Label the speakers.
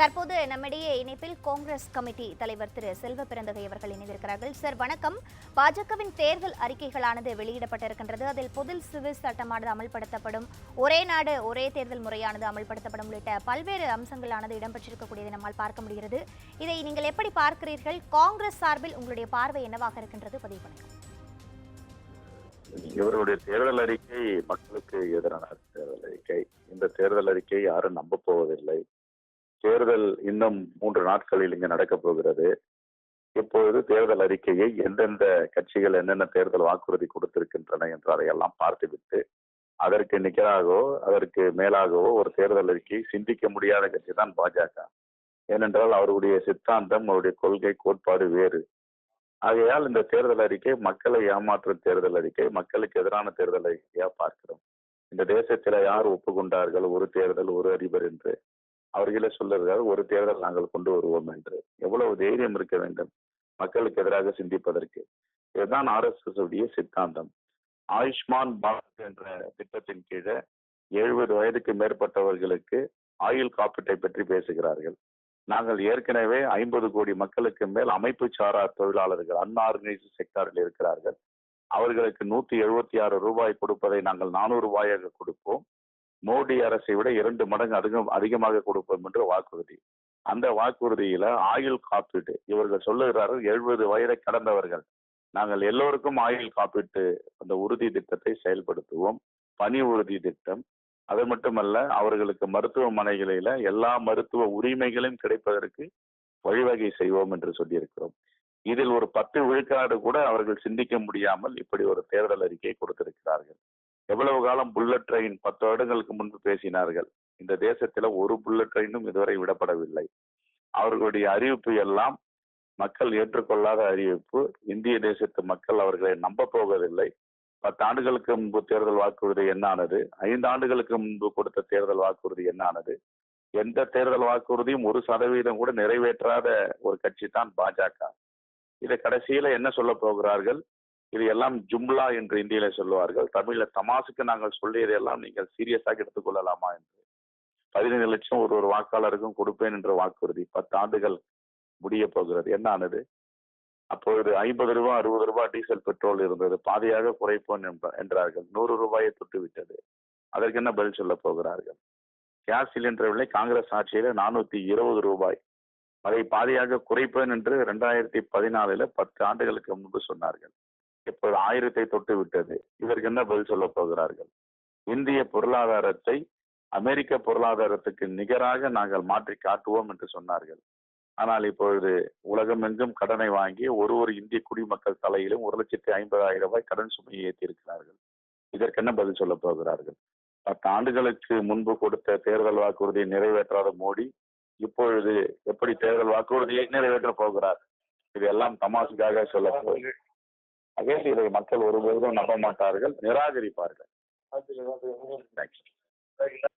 Speaker 1: தற்போது நம்மிடையே இணைப்பில் காங்கிரஸ் கமிட்டி தலைவர் திரு செல்வ பிறந்தகை அவர்கள் இணைந்திருக்கிறார்கள். சார் வணக்கம். பாஜகவின் தேர்தல் அறிக்கைகளானது வெளியிடப்பட்டிருக்கின்றது. அதில் பொது சிவில் சட்டமானது அமல்படுத்தப்படும். ஒரே நாடு ஒரே தேர்தல் முறையானது அமல்படுத்தப்படும் உள்ளிட்ட பல்வேறு அம்சங்களானது இடம்பெற்றிருக்கக்கூடியதை நம்மால் பார்க்க முடிகிறது. இதை நீங்கள் எப்படி பார்க்கிறீர்கள்? காங்கிரஸ் சார்பில் உங்களுடைய பார்வை என்னவாக இருக்கின்றது? பதிவு பண்ணுங்கள்.
Speaker 2: இவருடைய தேர்தல் அறிக்கை மக்களுக்கு எதிரான தேர்தல் அறிக்கை. இந்த தேர்தல் அறிக்கை யாரும் நம்ப போவதில்லை. தேர்தல் இன்னும் மூன்று நாட்களில் இங்கு நடக்கப் போகிறது. இப்பொழுது தேர்தல் அறிக்கையை எந்தெந்த கட்சிகள் என்னென்ன தேர்தல் வாக்குறுதி கொடுத்திருக்கின்றன என்று அதையெல்லாம் பார்த்துவிட்டு அதற்கு நிகராகவோ அதற்கு மேலாகவோ ஒரு தேர்தல் அறிக்கை சிந்திக்க முடியாத கட்சி தான் பாஜக. ஏனென்றால் அவருடைய சித்தாந்தம் அவருடைய கொள்கை கோட்பாடு வேறு. ஆகையால் இந்த தேர்தல் அறிக்கை மக்களை ஏமாற்றும் தேர்தல் அறிக்கை மக்களுக்கு எதிரான தேர்தல் அறிக்கையா பார்க்கிறோம். இந்த தேசத்தில் யார் ஒப்புக்கொண்டார்கள்? ஒரு தேர்தல் ஒரு அதிபர் என்று. அவர்களே சொல்லுகிறார் ஒரு தேர்தல் நாங்கள் கொண்டு வருவோம் என்று. எவ்வளவு தைரியம் இருக்க வேண்டும் மக்களுக்கு எதிராக சிந்திப்பதற்கு. இதுதான் ஆர்எஸ்எஸ் உடைய சித்தாந்தம். ஆயுஷ்மான் பாரத் என்ற திட்டத்தின் கீழே எழுபது வயதுக்கு மேற்பட்டவர்களுக்கு ஆயுள் காப்பீட்டை பற்றி பேசுகிறார்கள். நாங்கள் ஏற்கனவே ஐம்பது கோடி மக்களுக்கு மேல் அமைப்பு சாரா தொழிலாளர்கள் அன்ஆர்கனைஸ்டு செக்டாரில் இருக்கிறார்கள். அவர்களுக்கு நூத்தி எழுபத்தி ஆறு ரூபாய் கொடுப்பதை நாங்கள் நானூறு ரூபாயாக கொடுப்போம். மோடி அரசை விட இரண்டு மடங்கு அதிகம் அதிகமாக கொடுப்போம் என்று வாக்குறுதி. அந்த வாக்குறுதியில ஆயுள் காப்பீடு இவர்கள் சொல்லுகிறார்கள் எழுபது வயதை கடந்தவர்கள். நாங்கள் எல்லோருக்கும் ஆயுள் காப்பீட்டு அந்த உறுதி திட்டத்தை செயல்படுத்துவோம். பணி உறுதி திட்டம். அது மட்டுமல்ல அவர்களுக்கு மருத்துவமனைகளில எல்லா மருத்துவ உரிமைகளும் கிடைப்பதற்கு வழிவகை செய்வோம் என்று சொல்லியிருக்கிறோம். இதில் ஒரு பத்து விழுக்காடு கூட அவர்கள் சிந்திக்க முடியாமல் இப்படி ஒரு தேர்தல் அறிக்கை கொடுத்திருக்கிறார்கள். எவ்வளவு காலம் புல்லட் ட்ரெயின் பத்து வருடங்களுக்கு முன்பு பேசினார்கள். இந்த தேசத்தில் ஒரு புல்லட் ட்ரெயினும் இதுவரை விடப்படவில்லை. அவர்களுடைய அறிவிப்பு எல்லாம் மக்கள் ஏற்றுக்கொள்ளாத அறிவிப்பு. இந்திய தேசத்து மக்கள் அவர்களை நம்ப போவதில்லை பத்து ஆண்டுகளுக்கு முன்பு தேர்தல் வாக்குறுதி என்னானது? ஐந்து ஆண்டுகளுக்கு முன்பு கொடுத்த தேர்தல் வாக்குறுதி என்னானது? எந்த தேர்தல் வாக்குறுதியும் ஒரு சதவீதம் கூட நிறைவேற்றாத ஒரு கட்சி தான் பாஜக. இதை கடைசியில என்ன சொல்ல போகிறார்கள்? இது எல்லாம் ஜும்லா என்று இந்தியில சொல்லுவார்கள். தமிழ்ல தமாசுக்கு நாங்கள் சொல்லியதெல்லாம் நீங்கள் சீரியஸாக எடுத்துக்கொள்ளலாமா என்று. பதினைந்து லட்சம் ஒரு ஒரு வாக்காளருக்கும் கொடுப்பேன் என்ற வாக்குறுதி பத்து ஆண்டுகள் முடிய போகிறது. என்ன ஆனது? அப்பொழுது ஐம்பது ரூபாய் அறுபது ரூபாய் டீசல் பெட்ரோல் இருந்தது. பாதியாக குறைப்போம் என்றார்கள். நூறு ரூபாயை தொட்டு விட்டது அதற்கு என்ன பதில் சொல்ல போகிறார்கள்? கேஸ் சிலிண்டர் விலை காங்கிரஸ் ஆட்சியில நானூத்தி இருபது ரூபாய். அதை பாதியாக குறைப்பேன் என்று ரெண்டாயிரத்தி பதினாலுல பத்து ஆண்டுகளுக்கு முன்பு சொன்னார்கள். இப்போது ஆயிரத்தை தொட்டு விட்டது. இதற்கு என்ன பதில் சொல்ல போகிறார்கள்? இந்திய பொருளாதாரத்தை அமெரிக்க பொருளாதாரத்துக்கு நிகராக நாங்கள் மாற்றி காட்டுவோம் என்று சொன்னார்கள். ஆனால் இப்பொழுது உலகமெங்கும் கடனை வாங்கி ஒரு ஒரு இந்திய குடிமக்கள் தலையிலும் ஒரு லட்சத்தி ஐம்பதாயிரம் ரூபாய் கடன் சுமையை ஏற்றியிருக்கிறார்கள். இதற்கு என்ன பதில் சொல்ல போகிறார்கள்? பத்து ஆண்டுகளுக்கு முன்பு கொடுத்த தேர்தல் வாக்குறுதியை நிறைவேற்றாத மோடி இப்பொழுது எப்படி தேர்தல் வாக்குறுதியை நிறைவேற்ற போகிறார்? இதெல்லாம் தமாசுக்காக சொல்ல ஆகவே மக்கள் ஒருபோதும் நம்ப மாட்டார்கள் நிராகரிப்பார்கள். தேங்க்ஸ்